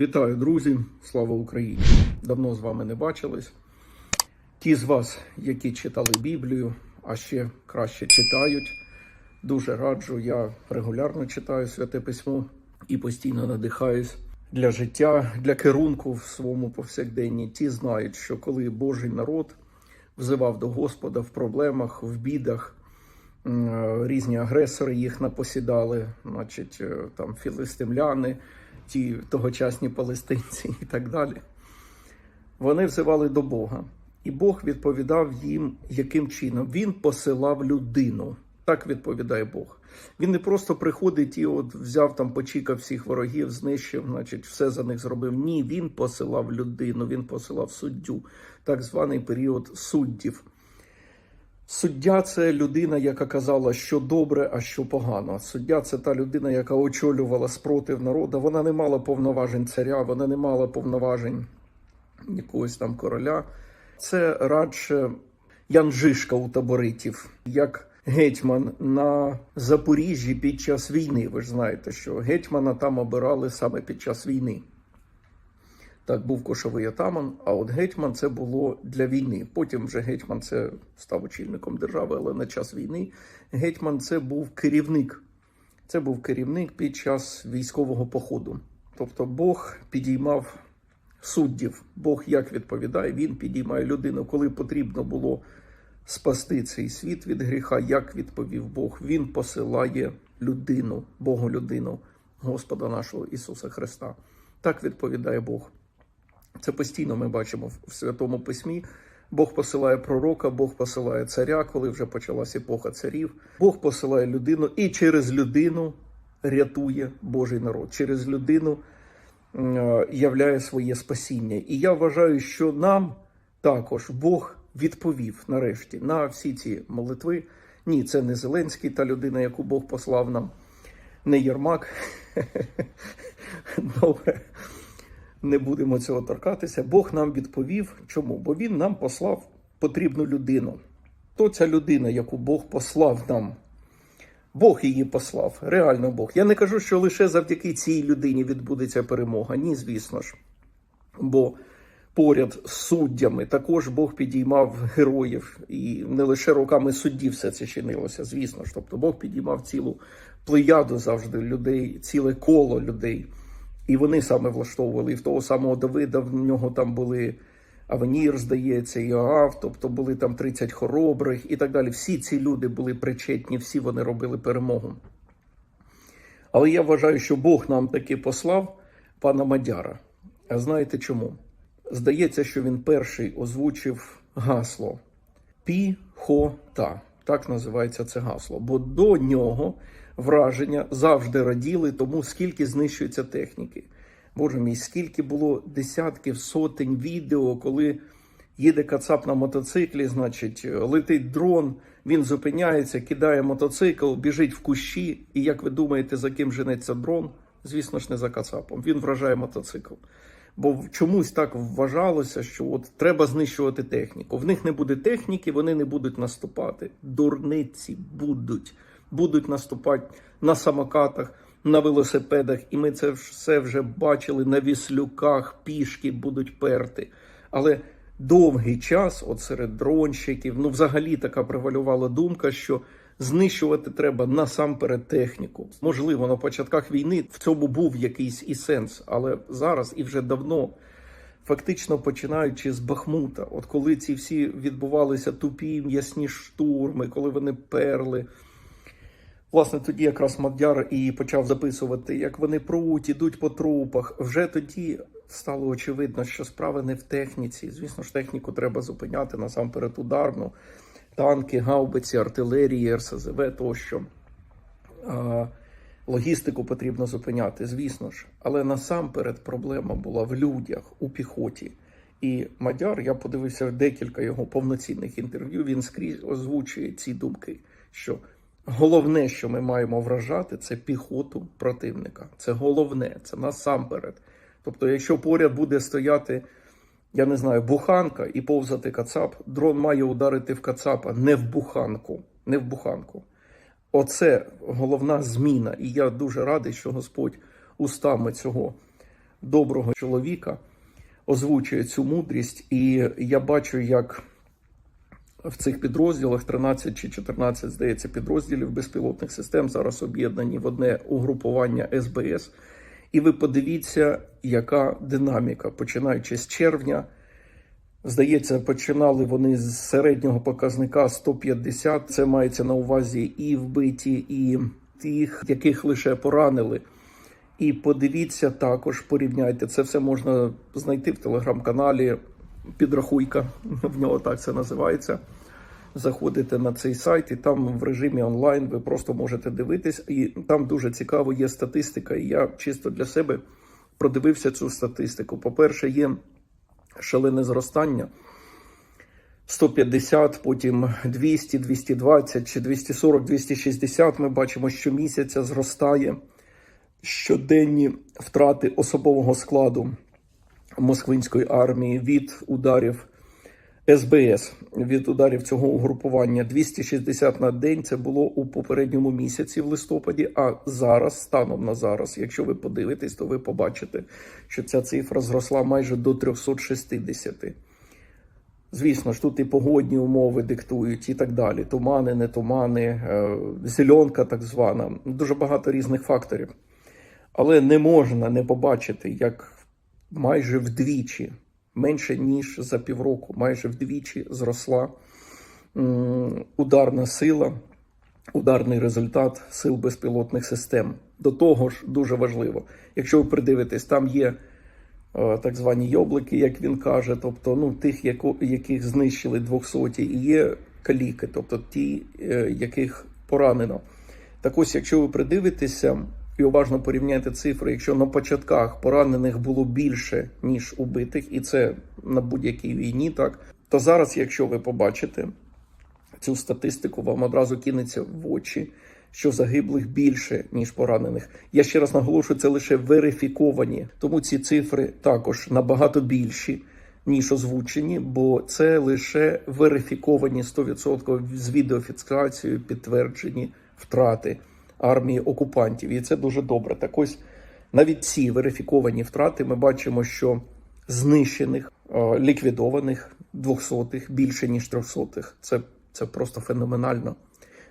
Вітаю, друзі! Слава Україні! Давно з вами не бачились. Ті з вас, які читали Біблію, а ще краще читають. Дуже раджу. Я регулярно читаю святе письмо і постійно надихаюсь для життя, для керунку в своєму повсякденні. Ті знають, що коли Божий народ взивав до Господа в проблемах, в бідах, різні агресори їх напосідали, значить, е, там філистимляни, ті тогочасні палестинці і так далі. Вони взивали до Бога. І Бог відповідав їм, яким чином він посилав людину. Так відповідає Бог. Він не просто приходить і от взяв там, почікав всіх ворогів, знищив, значить, все за них зробив. Ні, він посилав людину, він посилав суддю, так званий період суддів. Суддя це людина, яка казала, що добре, а що погано. Суддя це та людина, яка очолювала спротив народу. Вона не мала повноважень царя, вона не мала повноважень якогось там короля. Це радше Ян Жишка у таборитів, як гетьман на Запоріжжі під час війни. Ви ж знаєте, що гетьмана там обирали саме під час війни. Так, був кошовий атаман, а от гетьман це було для війни. Потім вже гетьман це став очільником держави, але на час війни гетьман це був керівник. Це був керівник під час військового походу. Тобто Бог підіймав суддів. Бог як відповідає, він підіймає людину, коли потрібно було спасти цей світ від гріха. Як відповів Бог? Він посилає людину, Богу людину, Господа нашого Ісуса Христа. Так відповідає Бог. Це постійно ми бачимо в Святому Письмі. Бог посилає пророка, Бог посилає царя, коли вже почалася епоха царів. Бог посилає людину і через людину рятує Божий народ. Через людину е, являє своє спасіння. І я вважаю, що нам також Бог відповів нарешті на всі ці молитви. Ні, це не Зеленський, та людина, яку Бог послав нам, не Єрмак. Добре не будемо цього торкатися. Бог нам відповів. Чому? Бо Він нам послав потрібну людину. То ця людина, яку Бог послав нам. Бог її послав, реально Бог. Я не кажу, що лише завдяки цій людині відбудеться перемога. Ні, звісно ж. Бо поряд з суддями також Бог підіймав героїв, і не лише руками суддів все це чинилося, звісно ж. Тобто Бог підіймав цілу плеяду завжди людей, ціле коло людей. І вони саме влаштовували. І в того самого Давида в нього там були Авенір, здається, Іоав, тобто були там 30 хоробрих і так далі. Всі ці люди були причетні, всі вони робили перемогу. Але я вважаю, що Бог нам таки послав пана Мадяра. А знаєте чому? Здається, що він перший озвучив гасло Пі-хо-та. Так називається це гасло. Бо до нього враження завжди раділи тому, скільки знищується техніки. Боже мій, скільки було десятків сотень відео, коли їде кацап на мотоциклі, значить, летить дрон, він зупиняється, кидає мотоцикл, біжить в кущі. І як ви думаєте, за ким женеться дрон? Звісно ж, не за кацапом. Він вражає мотоцикл. Бо чомусь так вважалося, що от треба знищувати техніку. В них не буде техніки, вони не будуть наступати. Дурниці будуть будуть наступати на самокатах, на велосипедах, і ми це все вже бачили на віслюках, пішки будуть перти. Але довгий час, от серед дронщиків, ну взагалі така превалювала думка, що знищувати треба насамперед техніку. Можливо, на початках війни в цьому був якийсь і сенс, але зараз і вже давно. Фактично починаючи з Бахмута, от коли ці всі відбувалися тупі м'ясні штурми, коли вони перли, Власне, тоді якраз Мадяр і почав записувати, як вони пруть, ідуть по трупах. Вже тоді стало очевидно, що справа не в техніці. Звісно ж, техніку треба зупиняти насамперед ударну, танки, гаубиці, артилерії, РСЗВ тощо. Логістику потрібно зупиняти, звісно ж. Але насамперед проблема була в людях, у піхоті. І Мадяр, я подивився декілька його повноцінних інтерв'ю. Він скрізь озвучує ці думки, що Головне, що ми маємо вражати, це піхоту противника. Це головне, це насамперед. Тобто, якщо поряд буде стояти, я не знаю, буханка і повзати кацап, дрон має ударити в кацапа не в буханку. Не в буханку. Оце головна зміна. І я дуже радий, що Господь устами цього доброго чоловіка озвучує цю мудрість, і я бачу, як в цих підрозділах 13 чи 14, здається, підрозділів безпілотних систем зараз об'єднані в одне угрупування СБС. І ви подивіться, яка динаміка, починаючи з червня. Здається, починали вони з середнього показника 150. Це мається на увазі і вбиті, і тих, яких лише поранили. І подивіться також, порівняйте. Це все можна знайти в телеграм-каналі. Підрахуйка, в нього так це називається. Заходите на цей сайт, і там в режимі онлайн ви просто можете дивитись. І там дуже цікаво є статистика. І я чисто для себе продивився цю статистику. По-перше, є шалене зростання. 150, потім 200, 220 чи 240, 260 Ми бачимо, що місяця зростає щоденні втрати особового складу Москвинської армії від ударів СБС, від ударів цього угрупування 260 на день. Це було у попередньому місяці в листопаді. А зараз, станом на зараз, якщо ви подивитесь, то ви побачите, що ця цифра зросла майже до 360. Звісно ж, тут і погодні умови диктують, і так далі. Тумани, не тумани, е, зеленка так звана. Дуже багато різних факторів. Але не можна не побачити, як майже вдвічі, менше ніж за півроку, майже вдвічі зросла ударна сила, ударний результат сил безпілотних систем. До того ж, дуже важливо, якщо ви придивитесь, там є е, так звані йоблики, як він каже, тобто ну, тих, яко, яких знищили 200, і є каліки, тобто ті, е, яких поранено. Так ось, якщо ви придивитеся і уважно порівняєте цифри, якщо на початках поранених було більше, ніж убитих, і це на будь-якій війні, так то зараз, якщо ви побачите цю статистику, вам одразу кинеться в очі, що загиблих більше, ніж поранених. Я ще раз наголошую, це лише верифіковані, тому ці цифри також набагато більші. Ніж озвучені, бо це лише верифіковані 100% з відеофіксацією підтверджені втрати армії окупантів. І це дуже добре. Так ось навіть ці верифіковані втрати ми бачимо, що знищених, е, ліквідованих двохсотих більше ніж трьохсотих. Це, це просто феноменально.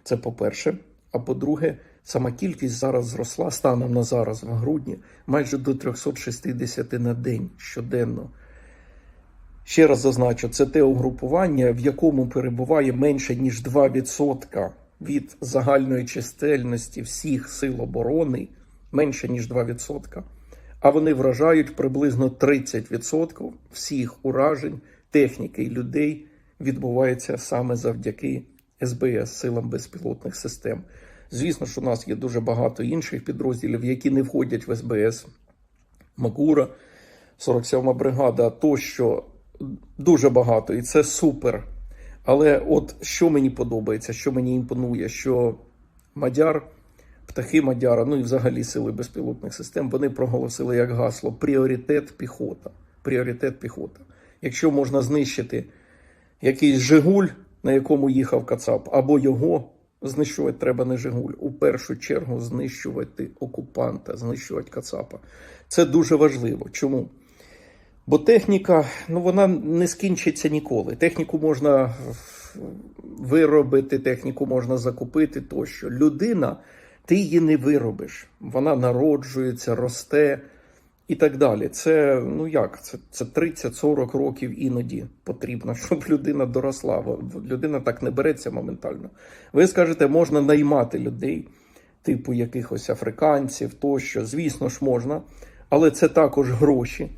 Це по-перше. А по-друге, сама кількість зараз зросла станом на зараз, в грудні, майже до 360 на день щоденно. Ще раз зазначу, це те угрупування, в якому перебуває менше ніж 2% від загальної чисельності всіх сил оборони, менше ніж 2%. А вони вражають приблизно 30% всіх уражень техніки і людей відбувається саме завдяки СБС, силам безпілотних систем. Звісно, що у нас є дуже багато інших підрозділів, які не входять в СБС. Макура, 47-ма бригада, тощо дуже багато, і це супер. Але от що мені подобається, що мені імпонує, що Мадяр, птахи Мадяра, ну і взагалі сили безпілотних систем, вони проголосили як гасло пріоритет піхота. Пріоритет піхота. Якщо можна знищити якийсь Жигуль, на якому їхав Кацап, або його знищувати треба не Жигуль. У першу чергу знищувати окупанта, знищувати Кацапа. Це дуже важливо. Чому? Бо техніка, ну вона не скінчиться ніколи. Техніку можна виробити, техніку можна закупити тощо. Людина, ти її не виробиш. Вона народжується, росте і так далі. Це ну як? Це це 30-40 років іноді потрібно, щоб людина доросла. Людина так не береться моментально. Ви скажете, можна наймати людей, типу якихось африканців, тощо. Звісно ж, можна, але це також гроші.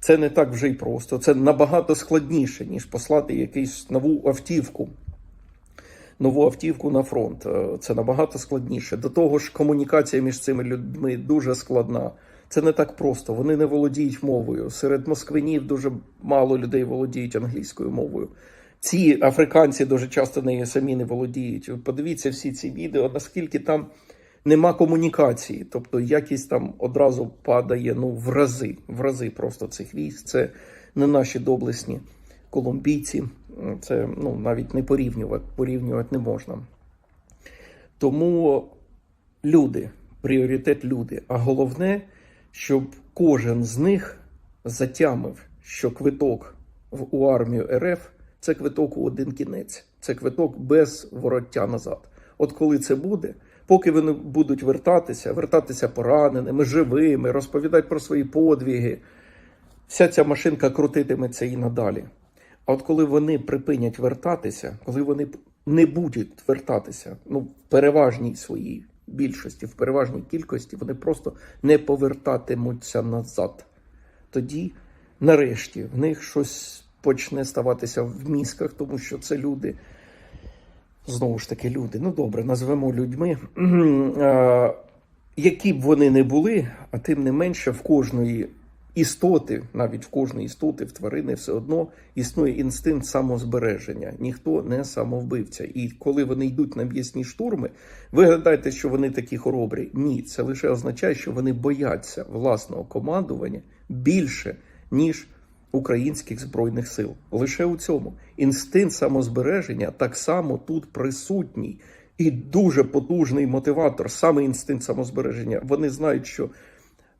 Це не так вже й просто. Це набагато складніше, ніж послати якусь нову автівку. Нову автівку на фронт. Це набагато складніше. До того ж, комунікація між цими людьми дуже складна. Це не так просто. Вони не володіють мовою. Серед москвинів дуже мало людей володіють англійською мовою. Ці африканці дуже часто нею самі не володіють. Подивіться всі ці відео, наскільки там нема комунікації, тобто якість там одразу падає ну, в рази, в рази просто цих військ. Це не наші доблесні колумбійці, це ну, навіть не порівнювати, порівнювати не можна. Тому люди, пріоритет люди. А головне, щоб кожен з них затямив, що квиток в у армію РФ це квиток у один кінець, це квиток без вороття назад. От коли це буде, поки вони будуть вертатися, вертатися пораненими, живими, розповідати про свої подвіги, вся ця машинка крутитиметься і надалі. А от коли вони припинять вертатися, коли вони не будуть вертатися, ну, в переважній своїй більшості, в переважній кількості, вони просто не повертатимуться назад. Тоді, нарешті, в них щось почне ставатися в мізках, тому що це люди. Знову ж таки, люди, ну добре, назвемо людьми, які б вони не були, а тим не менше в кожної істоти, навіть в кожної істоти, в тварини, все одно існує інстинкт самозбереження. Ніхто не самовбивця. І коли вони йдуть на м'ясні штурми, ви гадаєте, що вони такі хоробрі? Ні, це лише означає, що вони бояться власного командування більше, ніж українських збройних сил. Лише у цьому інстинкт самозбереження так само тут присутній. І дуже потужний мотиватор, саме інстинкт самозбереження. Вони знають, що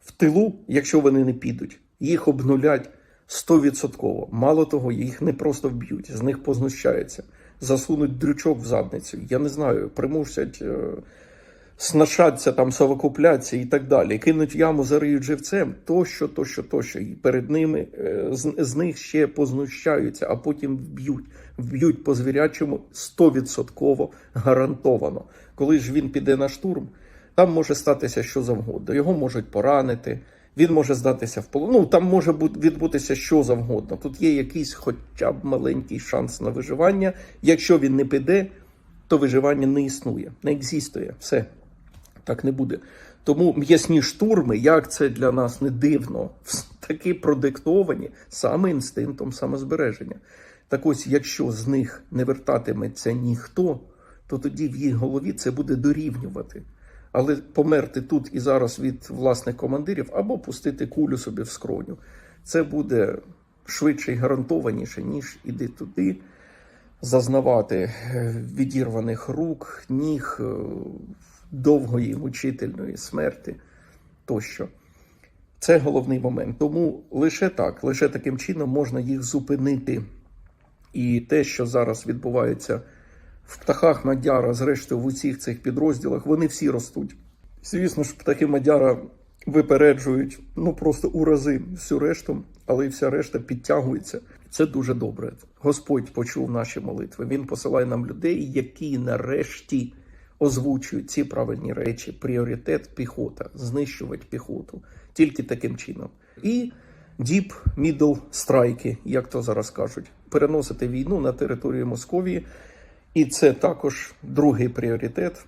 в тилу, якщо вони не підуть, їх обнулять стовідсотково. Мало того, їх не просто вб'ють, з них познущаються, засунуть дрючок в задницю. Я не знаю, примусять снашатися, там совокупляться і так далі. Кинуть яму, зариють живцем, тощо, тощо, тощо. І перед ними е, з, з них ще познущаються, а потім вб'ють. Вб'ють по звірячому стовідсотково гарантовано. Коли ж він піде на штурм, там може статися що завгодно. Його можуть поранити, він може здатися в полон. Ну там може відбутися що завгодно. Тут є якийсь хоча б маленький шанс на виживання. Якщо він не піде, то виживання не існує, не екзистує. Все так не буде. Тому м'ясні штурми, як це для нас не дивно, таки продиктовані саме інстинктом самозбереження. Так ось, якщо з них не вертатиметься ніхто, то тоді в їх голові це буде дорівнювати. Але померти тут і зараз від власних командирів або пустити кулю собі в скроню, це буде швидше і гарантованіше, ніж іди туди, зазнавати е, відірваних рук, ніг, е, довгої мучительної смерти тощо. Це головний момент. Тому лише так, лише таким чином можна їх зупинити. І те, що зараз відбувається в птахах Мадяра, зрештою в усіх цих підрозділах, вони всі ростуть. Звісно ж, птахи Мадяра випереджують ну просто у рази всю решту, але і вся решта підтягується. Це дуже добре. Господь почув наші молитви. Він посилає нам людей, які нарешті озвучують ці правильні речі. Пріоритет піхота, знищувати піхоту тільки таким чином. І діп мідл страйки, як то зараз кажуть, переносити війну на територію Московії. І це також другий пріоритет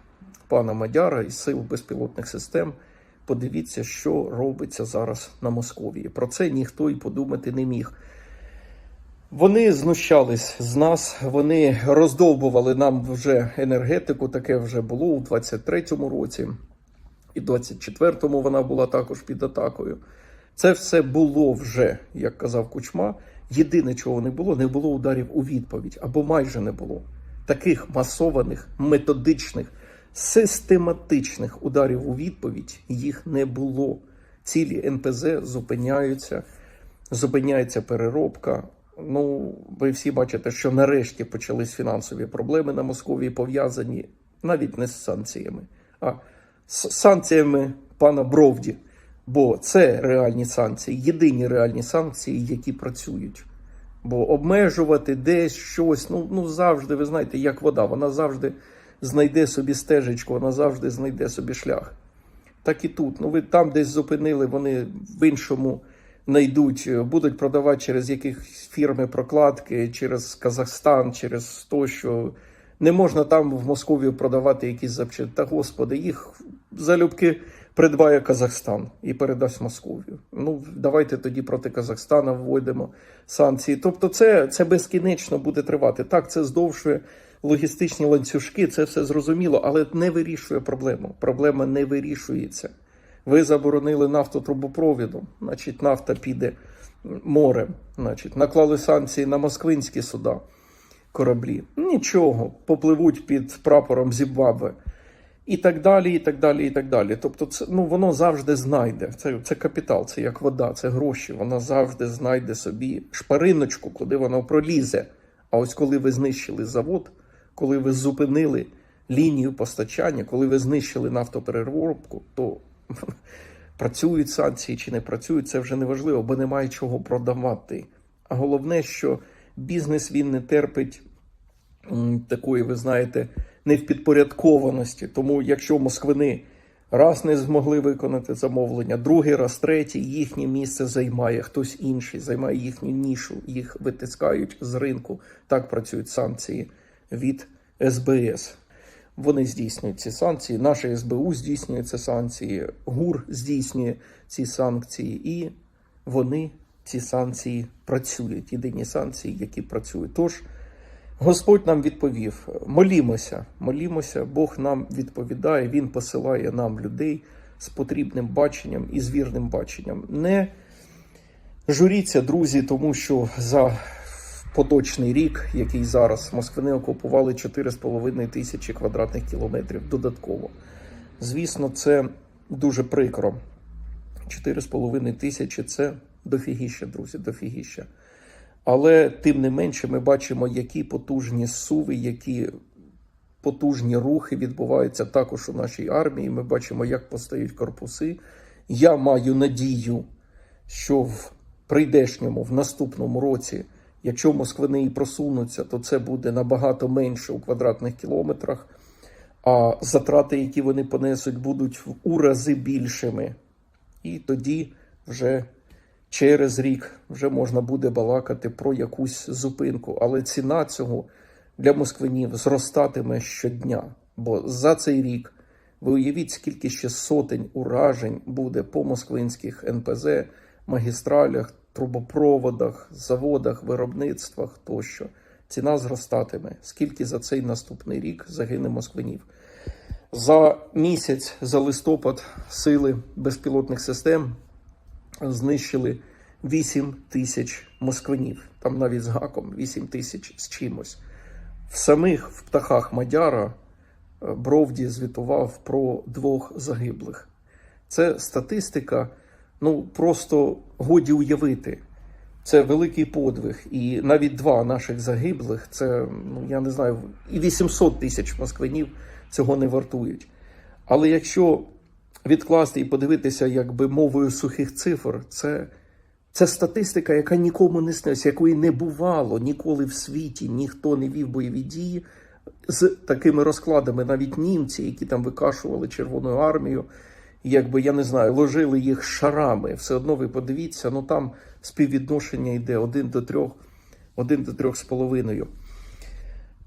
пана Мадяра із сил безпілотних систем. Подивіться, що робиться зараз на Московії. Про це ніхто й подумати не міг. Вони знущались з нас, вони роздовбували нам вже енергетику. Таке вже було у 23-му році, і 24-му вона була також під атакою. Це все було вже, як казав Кучма. Єдине, чого не було, не було ударів у відповідь або майже не було таких масованих, методичних, систематичних ударів у відповідь їх не було. Цілі НПЗ зупиняються, зупиняється переробка. Ну, ви всі бачите, що нарешті почались фінансові проблеми на Московії, пов'язані навіть не з санкціями, а з санкціями пана Бровді. Бо це реальні санкції, єдині реальні санкції, які працюють. Бо обмежувати десь щось, ну, ну завжди, ви знаєте, як вода, вона завжди знайде собі стежечку, вона завжди знайде собі шлях. Так і тут. Ну, ви там десь зупинили, вони в іншому знайдуть, будуть продавати через якісь фірми прокладки, через Казахстан, через то, що не можна там в Москові продавати якісь запчасти. Та господи, їх залюбки придбає Казахстан і передасть Московію. Ну, давайте тоді проти Казахстана вводимо санкції. Тобто, це, це безкінечно буде тривати. Так, це здовжує логістичні ланцюжки, це все зрозуміло, але не вирішує проблему. Проблема не вирішується. Ви заборонили нафтотрубопровідом, значить, нафта піде морем, значить, наклали санкції на москвинські суда, кораблі. Нічого, попливуть під прапором Зімбабве. І так далі, і так далі, і так далі. Тобто, це ну воно завжди знайде. Це, це капітал, це як вода, це гроші. Вона завжди знайде собі шпариночку, куди воно пролізе. А ось коли ви знищили завод, коли ви зупинили лінію постачання, коли ви знищили нафтопереробку, то працюють санкції чи не працюють, це вже не важливо, бо немає чого продавати. А головне, що бізнес він не терпить такої, ви знаєте, невпідпорядкованості. Тому якщо москвини раз не змогли виконати замовлення, другий раз, третій, їхнє місце займає хтось інший, займає їхню нішу, їх витискають з ринку. Так працюють санкції від СБС. Вони здійснюють ці санкції. Наше СБУ здійснює ці санкції, ГУР здійснює ці санкції, і вони ці санкції працюють. Єдині санкції, які працюють. Тож Господь нам відповів: молімося, молімося, Бог нам відповідає, Він посилає нам людей з потрібним баченням і з вірним баченням. Не журіться, друзі, тому що за поточний рік, який зараз москвини окупували 4,5 тисячі квадратних кілометрів додатково. Звісно, це дуже прикро. 4,5 тисячі це дофігіща, друзі, дофігіща. Але тим не менше ми бачимо, які потужні суви, які потужні рухи відбуваються також у нашій армії. Ми бачимо, як постають корпуси. Я маю надію, що в прийдешньому, в наступному році, якщо москвини і просунуться, то це буде набагато менше у квадратних кілометрах, а затрати, які вони понесуть, будуть у рази більшими. І тоді вже через рік вже можна буде балакати про якусь зупинку. Але ціна цього для москвинів зростатиме щодня. Бо за цей рік ви уявіть, скільки ще сотень уражень буде по москвинських НПЗ, магістралях, трубопроводах, заводах, виробництвах тощо. Ціна зростатиме. Скільки за цей наступний рік загине москвинів? За місяць, за листопад, сили безпілотних систем знищили 8 тисяч москвинів, там навіть з гаком 8 тисяч з чимось. В самих в птахах Мадяра е, Бровді звітував про двох загиблих. Це статистика, ну просто годі уявити. Це великий подвиг. І навіть два наших загиблих, це, ну я не знаю, і 800 тисяч москвинів цього не вартують. Але якщо відкласти і подивитися, якби мовою сухих цифр, це, це статистика, яка нікому не снилася, якої не бувало ніколи в світі, ніхто не вів бойові дії з такими розкладами, навіть німці, які там викашували Червону армію, якби я не знаю, ложили їх шарами. Все одно ви подивіться, ну там співвідношення йде один до трьох, один до трьох з половиною.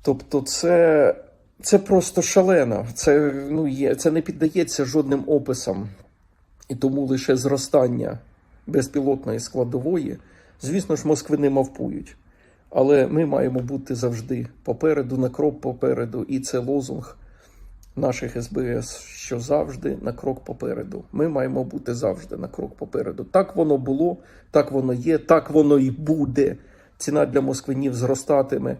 Тобто, це, це просто шалено. Це, ну, є, це не піддається жодним описам. І тому лише зростання безпілотної складової, звісно ж, Москви не мавпують. Але ми маємо бути завжди попереду, на крок попереду, і це лозунг наших СБС, що завжди на крок попереду. Ми маємо бути завжди на крок попереду. Так воно було, так воно є, так воно і буде. Ціна для москвинів зростатиме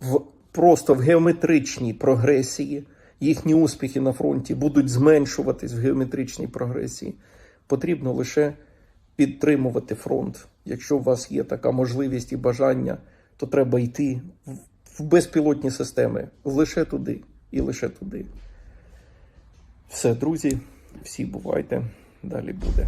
в просто в геометричній прогресії. Їхні успіхи на фронті будуть зменшуватись в геометричній прогресії. Потрібно лише підтримувати фронт. Якщо у вас є така можливість і бажання, то треба йти в безпілотні системи лише туди і лише туди. Все, друзі, всі бувайте. Далі буде.